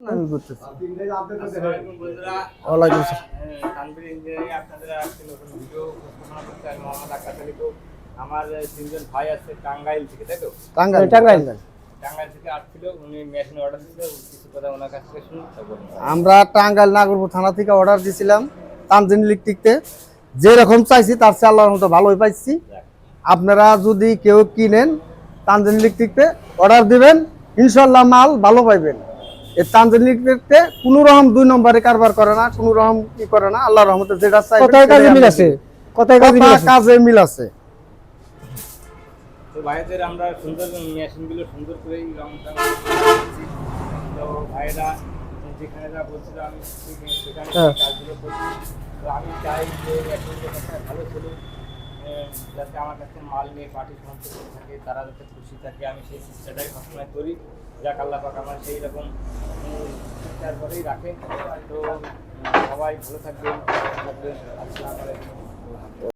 আমি করতেছি ওয়ালাইকুম আমরা, তিনজন ভাই আছে টাঙ্গাইল। থেকে তাই তো টাঙ্গাইল টাঙ্গাইল। টাঙ্গাইল থেকে আসছিল উনি মেশিন অর্ডার দিছিল কিছু কথা ওনার কাছ থেকে শুনুন তারপর আমরা টাঙ্গাইল নাগরপুর থানা থেকে অর্ডার দিয়েছিলাম তানজিন ইলেকট্রিকতে। যেরকম চাইছি তার চেয়ে আল্লাহর মতো ভালোই পাইছি। আপনারা যদি কেউ কিনেন তানজিন ইলেকট্রিকতে অর্ডার দিবেন ইনশাল্লাহ মাল ভালো পাইবেন। এই ইলেকট্রিকতে কোনো রকম দুই নম্বরে কারবার করে না কোনো রকম কি করে না আল্লাহর রহমতে যেটা চাই কথায় কাজে মিল আছে কথায় কাজে মিল আছে। কাজে মিল আছে। তো ভাইদের আমরা সুন্দর মেশিনগুলো সুন্দর করে রং তো ভাইরা যেখানে যা বলছিল আমি সেখানে। কাজগুলো করছি। তো আমি চাই যে মেশিনগুলো ভালো চলুক আহ, যাতে আমার কাছে মাল নিয়ে পার্টি সমস্ত করে থাকে, তারা যাতে খুশি থাকে, আমি সেই চেষ্টাটাই সবসময় করি। যাক, আল্লাহ পাক আমার সেই রকম করেই রাখে। তো, সবাই ভালো থাকবেন থাকবেন। আসসালামু আলাইকুম।